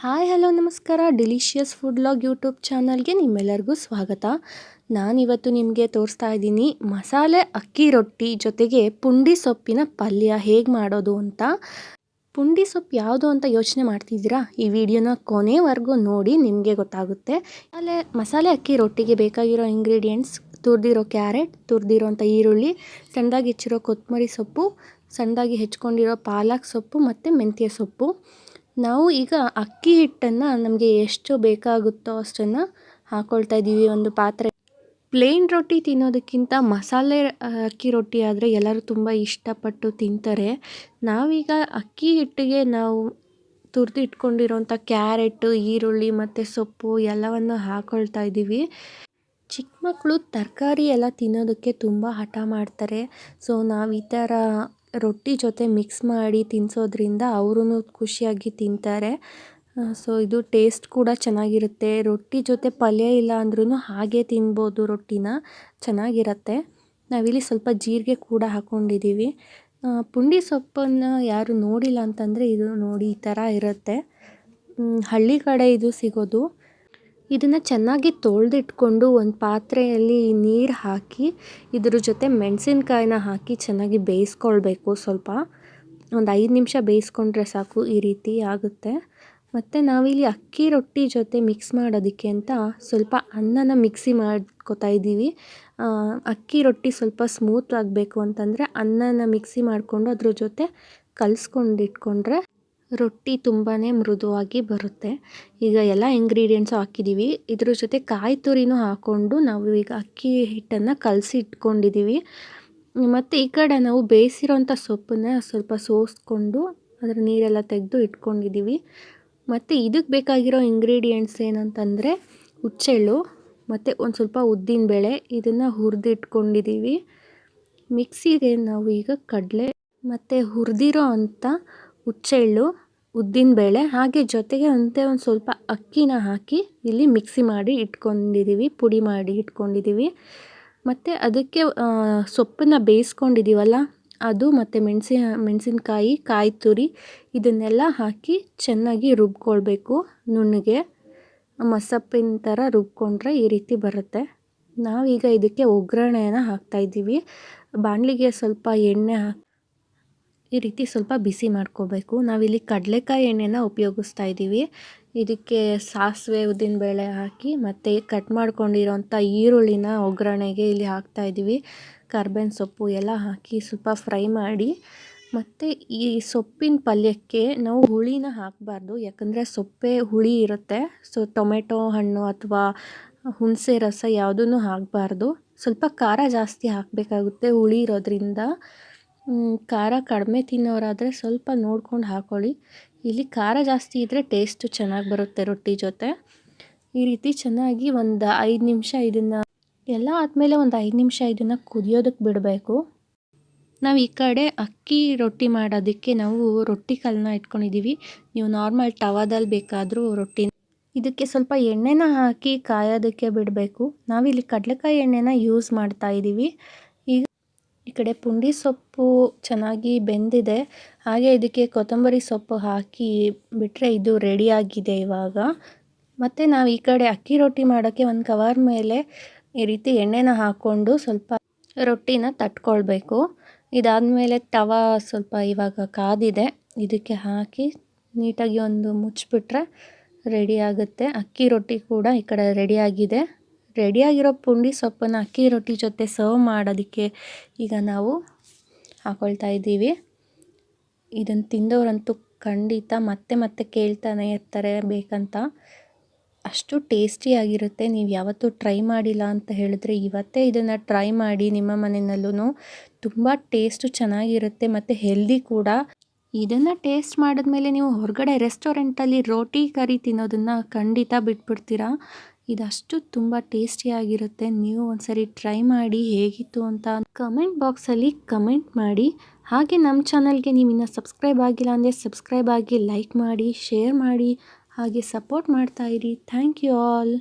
Hi, hello, ನಮಸ್ಕಾರ. Delicious food log YouTube ಚಾನಲ್ಗೆ ನಿಮ್ಮೆಲ್ಲರಿಗೂ ಸ್ವಾಗತ. ನಾನಿವತ್ತು ನಿಮಗೆ ತೋರಿಸ್ತಾ ಇದ್ದೀನಿ ಮಸಾಲೆ ಅಕ್ಕಿ ರೊಟ್ಟಿ ಜೊತೆಗೆ ಪುಂಡಿ ಸೊಪ್ಪಿನ ಪಲ್ಯ ಹೇಗೆ ಮಾಡೋದು ಅಂತ. ಪುಂಡಿ ಸೊಪ್ಪು ಯಾವುದು ಅಂತ ಯೋಚನೆ ಮಾಡ್ತಿದ್ದೀರಾ? ಈ ವಿಡಿಯೋನ ಕೊನೆವರೆಗೂ ನೋಡಿ ನಿಮಗೆ ಗೊತ್ತಾಗುತ್ತೆ. ಆಮೇಲೆ ಮಸಾಲೆ ಅಕ್ಕಿ ರೊಟ್ಟಿಗೆ ಬೇಕಾಗಿರೋ ಇಂಗ್ರೀಡಿಯೆಂಟ್ಸ್ ತುರಿದಿರೋ ಕ್ಯಾರೆಟ್ ತುರಿದಿರೋಂಥ ಈರುಳ್ಳಿ, ಸಣ್ಣದಾಗಿ ಹೆಚ್ಚಿರೋ ಕೊತ್ತಂಬರಿ ಸೊಪ್ಪು, ಸಣ್ಣದಾಗಿ ಹೆಚ್ಕೊಂಡಿರೋ ಪಾಲಕ್ ಸೊಪ್ಪು ಮತ್ತು ಮೆಂತ್ಯ ಸೊಪ್ಪು. ನಾವು ಈಗ ಅಕ್ಕಿ ಹಿಟ್ಟನ್ನು ನಮಗೆ ಎಷ್ಟು ಬೇಕಾಗುತ್ತೋ ಅಷ್ಟನ್ನು ಹಾಕ್ಕೊಳ್ತಾ ಇದ್ದೀವಿ ಒಂದು ಪಾತ್ರೆ ಪ್ಲೇನ್ ರೊಟ್ಟಿ ತಿನ್ನೋದಕ್ಕಿಂತ ಮಸಾಲೆ ಅಕ್ಕಿ ರೊಟ್ಟಿ ಆದರೆ ಎಲ್ಲರೂ ತುಂಬ ಇಷ್ಟಪಟ್ಟು ತಿಂತಾರೆ. ನಾವೀಗ ಅಕ್ಕಿ ಹಿಟ್ಟಿಗೆ ನಾವು ತುರಿದು ಇಟ್ಕೊಂಡಿರೋಂಥ ಕ್ಯಾರೆಟು, ಈರುಳ್ಳಿ ಮತ್ತು ಸೊಪ್ಪು ಎಲ್ಲವನ್ನು ಹಾಕ್ಕೊಳ್ತಾ ಇದ್ದೀವಿ ಚಿಕ್ಕ ಮಕ್ಕಳು ತರಕಾರಿ ಎಲ್ಲ ತಿನ್ನೋದಕ್ಕೆ ತುಂಬ ಹಠ ಮಾಡ್ತಾರೆ. ಸೊ ನಾವು ಈ ಥರ ರೊಟ್ಟಿ ಜೊತೆ ಮಿಕ್ಸ್ ಮಾಡಿ ತಿನ್ನಿಸೋದ್ರಿಂದ ಅವರೂ ಖುಷಿಯಾಗಿ ತಿಂತಾರೆ. ಸೊ ಇದು ಟೇಸ್ಟ್ ಕೂಡ ಚೆನ್ನಾಗಿರುತ್ತೆ. ರೊಟ್ಟಿ ಜೊತೆ ಪಲ್ಯ ಇಲ್ಲ ಅಂದ್ರೂ ಹಾಗೆ ತಿನ್ಬೋದು ರೊಟ್ಟಿನ. ಚೆನ್ನಾಗಿರುತ್ತೆ. ನಾವಿಲ್ಲಿ ಸ್ವಲ್ಪ ಜೀರಿಗೆ ಕೂಡ ಹಾಕ್ಕೊಂಡಿದ್ದೀವಿ ಪುಂಡಿ ಸೊಪ್ಪನ್ನು ಯಾರು ನೋಡಿಲ್ಲ ಅಂತಂದರೆ ಇದು ನೋಡಿ ಈ ಥರ ಇರುತ್ತೆ. ಹಳ್ಳಿ ಕಡೆ ಇದು ಸಿಗೋದು. ಇದನ್ನು ಚೆನ್ನಾಗಿ ತೊಳೆದಿಟ್ಕೊಂಡು ಒಂದು ಪಾತ್ರೆಯಲ್ಲಿ ನೀರು ಹಾಕಿ, ಇದ್ರ ಜೊತೆ ಮೆಣಸಿನ್ಕಾಯಿನ ಹಾಕಿ ಚೆನ್ನಾಗಿ ಬೇಯಿಸ್ಕೊಳ್ಬೇಕು ಸ್ವಲ್ಪ. ಒಂದು ಐದು ನಿಮಿಷ ಬೇಯಿಸ್ಕೊಂಡ್ರೆ ಸಾಕು ಈ ರೀತಿ ಆಗುತ್ತೆ. ಮತ್ತು ನಾವಿಲ್ಲಿ ಅಕ್ಕಿ ರೊಟ್ಟಿ ಜೊತೆ ಮಿಕ್ಸ್ ಮಾಡೋದಕ್ಕೆ ಅಂತ ಸ್ವಲ್ಪ ಅನ್ನನ ಮಿಕ್ಸಿ ಮಾಡ್ಕೊತಾ ಇದ್ದೀವಿ. ಅಕ್ಕಿ ರೊಟ್ಟಿ ಸ್ವಲ್ಪ ಸ್ಮೂತ್ ಆಗಬೇಕು ಅಂತಂದರೆ ಅನ್ನನ ಮಿಕ್ಸಿ ಮಾಡಿಕೊಂಡು ಅದ್ರ ಜೊತೆ ಕಲಿಸ್ಕೊಂಡಿಟ್ಕೊಂಡ್ರೆ ರೊಟ್ಟಿ ತುಂಬಾ ಮೃದುವಾಗಿ ಬರುತ್ತೆ. ಈಗ ಎಲ್ಲ ಇಂಗ್ರೀಡಿಯೆಂಟ್ಸು ಹಾಕಿದ್ದೀವಿ ಇದ್ರ ಜೊತೆ ಕಾಯಿ ತುರಿನೂ ಹಾಕ್ಕೊಂಡು ನಾವು ಈಗ ಅಕ್ಕಿ ಹಿಟ್ಟನ್ನು ಕಲಸಿ ಇಟ್ಕೊಂಡಿದ್ದೀವಿ ಮತ್ತು ಈ ಕಡೆ ನಾವು ಬೇಯಿಸಿರೋಂಥ ಸೊಪ್ಪನ್ನ ಸ್ವಲ್ಪ ಸೋಸ್ಕೊಂಡು ಅದರ ನೀರೆಲ್ಲ ತೆಗೆದು ಇಟ್ಕೊಂಡಿದ್ದೀವಿ ಮತ್ತು ಇದಕ್ಕೆ ಬೇಕಾಗಿರೋ ಇಂಗ್ರೀಡಿಯೆಂಟ್ಸ್ ಏನಂತಂದರೆ ಹುಚ್ಚೆಳ್ಳು ಮತ್ತು ಒಂದು ಸ್ವಲ್ಪ ಉದ್ದಿನ ಬೇಳೆ, ಇದನ್ನು ಹುರಿದಿಟ್ಕೊಂಡಿದ್ದೀವಿ ಮಿಕ್ಸಿಗೆ ನಾವು ಈಗ ಕಡಲೆ, ಮತ್ತು ಹುರಿದಿರೋ ಅಂಥ ಹುಚ್ಚೆಳ್ಳು ಉದ್ದಿನಬೇಳೆ ಹಾಗೆ ಜೊತೆಗೆ ಅಂತೆ ಒಂದು ಸ್ವಲ್ಪ ಅಕ್ಕಿನ ಹಾಕಿ ಇಲ್ಲಿ ಮಿಕ್ಸಿ ಮಾಡಿ ಇಟ್ಕೊಂಡಿದ್ದೀವಿ ಪುಡಿ ಮಾಡಿ ಇಟ್ಕೊಂಡಿದ್ದೀವಿ ಮತ್ತು ಅದಕ್ಕೆ ಸೊಪ್ಪನ್ನು ಬೇಯಿಸ್ಕೊಂಡಿದ್ದೀವಲ್ಲ ಅದು ಮತ್ತು ಮೆಣಸಿನ ಮೆಣಸಿನಕಾಯಿ, ಕಾಯಿ ತುರಿ ಇದನ್ನೆಲ್ಲ ಹಾಕಿ ಚೆನ್ನಾಗಿ ರುಬ್ಕೊಳ್ಬೇಕು. ನುಣ್ಣಗೆ, ಮಸಪ್ಪಿನ ಥರ ರುಬ್ಕೊಂಡ್ರೆ ಈ ರೀತಿ ಬರುತ್ತೆ. ನಾವೀಗ ಇದಕ್ಕೆ ಒಗ್ಗರಣೆಯನ್ನು ಹಾಕ್ತಾಯಿದ್ದೀವಿ ಬಾಣಲಿಗೆ ಸ್ವಲ್ಪ ಎಣ್ಣೆ ಹಾಕಿ ಈ ರೀತಿ ಸ್ವಲ್ಪ ಬಿಸಿ ಮಾಡ್ಕೋಬೇಕು. ನಾವಿಲ್ಲಿ ಕಡಲೆಕಾಯಿ ಎಣ್ಣೆನ ಉಪಯೋಗಿಸ್ತಾ ಇದ್ದೀವಿ. ಇದಕ್ಕೆ ಸಾಸಿವೆ, ಉದ್ದಿನಬೇಳೆ ಹಾಕಿ ಮತ್ತು ಕಟ್ ಮಾಡ್ಕೊಂಡಿರೋಂಥ ಈರುಳ್ಳಿನ ಒಗ್ಗರಣೆಗೆ ಇಲ್ಲಿ ಹಾಕ್ತಾ ಇದ್ದೀವಿ. ಕರ್ಬೇವಿನ ಸೊಪ್ಪು ಎಲ್ಲ ಹಾಕಿ ಸ್ವಲ್ಪ ಫ್ರೈ ಮಾಡಿ ಮತ್ತು ಈ ಸೊಪ್ಪಿನ ಪಲ್ಯಕ್ಕೆ ನಾವು ಹುಳಿನ ಹಾಕಬಾರ್ದು. ಯಾಕಂದರೆ ಸೊಪ್ಪೆ ಹುಳಿ ಇರುತ್ತೆ. ಸೊ ಟೊಮೆಟೊ ಹಣ್ಣು ಅಥವಾ ಹುಣಸೆ ರಸ ಯಾವುದೂ ಹಾಕಬಾರ್ದು. ಸ್ವಲ್ಪ ಖಾರ ಜಾಸ್ತಿ ಹಾಕಬೇಕಾಗುತ್ತೆ ಹುಳಿ ಇರೋದ್ರಿಂದ. ಖಾರ ಕಡಿಮೆ ತಿನ್ನೋರಾದರೆ ಸ್ವಲ್ಪ ನೋಡ್ಕೊಂಡು ಹಾಕ್ಕೊಳ್ಳಿ ಇಲ್ಲಿ ಖಾರ ಜಾಸ್ತಿ ಇದ್ದರೆ ಟೇಸ್ಟು ಚೆನ್ನಾಗಿ ಬರುತ್ತೆ ರೊಟ್ಟಿ ಜೊತೆ. ಈ ರೀತಿ ಚೆನ್ನಾಗಿ ಒಂದು ಐದು ನಿಮಿಷ ಇದನ್ನು, ಎಲ್ಲ ಆದಮೇಲೆ ಒಂದು ಐದು ನಿಮಿಷ ಇದನ್ನು ಕುದಿಯೋದಕ್ಕೆ ಬಿಡಬೇಕು. ನಾವು ಈ ಕಡೆ ಅಕ್ಕಿ ರೊಟ್ಟಿ ಮಾಡೋದಕ್ಕೆ ನಾವು ರೊಟ್ಟಿ ಕಲ್ಲನ್ನ ಇಟ್ಕೊಂಡಿದ್ದೀವಿ ನೀವು ನಾರ್ಮಲ್ ಟವಾದಲ್ಲಿ ಬೇಕಾದರೂ ರೊಟ್ಟಿ, ಇದಕ್ಕೆ ಸ್ವಲ್ಪ ಎಣ್ಣೆನ ಹಾಕಿ ಕಾಯೋದಕ್ಕೆ ಬಿಡಬೇಕು. ನಾವಿಲ್ಲಿ ಕಡಲೆಕಾಯಿ ಎಣ್ಣೆನ ಯೂಸ್ ಮಾಡ್ತಾ ಇದ್ದೀವಿ ಈ ಕಡೆ ಪುಂಡಿ ಸೊಪ್ಪು ಚೆನ್ನಾಗಿ ಬೆಂದಿದೆ. ಹಾಗೆ ಇದಕ್ಕೆ ಕೊತ್ತಂಬರಿ ಸೊಪ್ಪು ಹಾಕಿ ಬಿಟ್ಟರೆ ಇದು ರೆಡಿಯಾಗಿದೆ ಇವಾಗ. ಮತ್ತು ನಾವು ಈ ಕಡೆ ಅಕ್ಕಿ ರೊಟ್ಟಿ ಮಾಡೋಕ್ಕೆ ಒಂದು ಕವರ್ ಮೇಲೆ ಈ ರೀತಿ ಎಣ್ಣೆನ ಹಾಕ್ಕೊಂಡು ಸ್ವಲ್ಪ ರೊಟ್ಟಿನ ತಟ್ಕೊಳ್ಬೇಕು. ಇದಾದಮೇಲೆ ತವ ಸ್ವಲ್ಪ ಇವಾಗ ಕಾದಿದೆ. ಇದಕ್ಕೆ ಹಾಕಿ ನೀಟಾಗಿ ಒಂದು ಮುಚ್ಚಿಬಿಟ್ರೆ ರೆಡಿ ಆಗುತ್ತೆ. ಅಕ್ಕಿ ರೊಟ್ಟಿ ಕೂಡ ಈ ಕಡೆ ರೆಡಿಯಾಗಿದೆ ರೆಡಿಯಾಗಿರೋ ಪುಂಡಿ ಸೊಪ್ಪನ್ನು ಅಕ್ಕಿ ರೊಟ್ಟಿ ಜೊತೆ ಸರ್ವ್ ಮಾಡೋದಕ್ಕೆ ಈಗ ನಾವು ಹಾಕೊಳ್ತಾ ಇದ್ದೀವಿ. ಇದನ್ನು ತಿಂದವರಂತೂ ಖಂಡಿತ ಮತ್ತೆ ಮತ್ತೆ ಕೇಳ್ತಾನೆ ಇರ್ತಾರೆ ಬೇಕಂತ. ಅಷ್ಟು ಟೇಸ್ಟಿಯಾಗಿರುತ್ತೆ ನೀವು ಯಾವತ್ತೂ ಟ್ರೈ ಮಾಡಿಲ್ಲ ಅಂತ ಹೇಳಿದ್ರೆ ಇವತ್ತೇ ಇದನ್ನು ಟ್ರೈ ಮಾಡಿ ನಿಮ್ಮ ಮನೆಯಲ್ಲೂ ತುಂಬ ಟೇಸ್ಟು ಚೆನ್ನಾಗಿರುತ್ತೆ ಮತ್ತು ಹೆಲ್ದಿ ಕೂಡ. ಇದನ್ನು ಟೇಸ್ಟ್ ಮಾಡಿದ್ಮೇಲೆ ನೀವು ಹೊರಗಡೆ ರೆಸ್ಟೋರೆಂಟಲ್ಲಿ ರೋಟಿ ಕರಿ ತಿನ್ನೋದನ್ನು ಖಂಡಿತ ಬಿಟ್ಬಿಡ್ತೀರಾ? ಇದಷ್ಟು ತುಂಬ ಟೇಸ್ಟಿಯಾಗಿರುತ್ತೆ ನೀವು ಒಂದ್ಸರಿ ಟ್ರೈ ಮಾಡಿ ಹೇಗಿತ್ತು ಅಂತ ಕಮೆಂಟ್ ಬಾಕ್ಸಲ್ಲಿ ಕಮೆಂಟ್ ಮಾಡಿ. ಹಾಗೆ ನಮ್ಮ ಚಾನಲ್ಗೆ ನೀವು ಇನ್ನೂ ಸಬ್ಸ್ಕ್ರೈಬ್ ಆಗಿಲ್ಲ ಅಂದರೆ ಸಬ್ಸ್ಕ್ರೈಬ್ ಆಗಿ ಲೈಕ್ ಮಾಡಿ, ಶೇರ್ ಮಾಡಿ, ಹಾಗೆ ಸಪೋರ್ಟ್ ಮಾಡ್ತಾಯಿರಿ ಥ್ಯಾಂಕ್ ಯು ಆಲ್.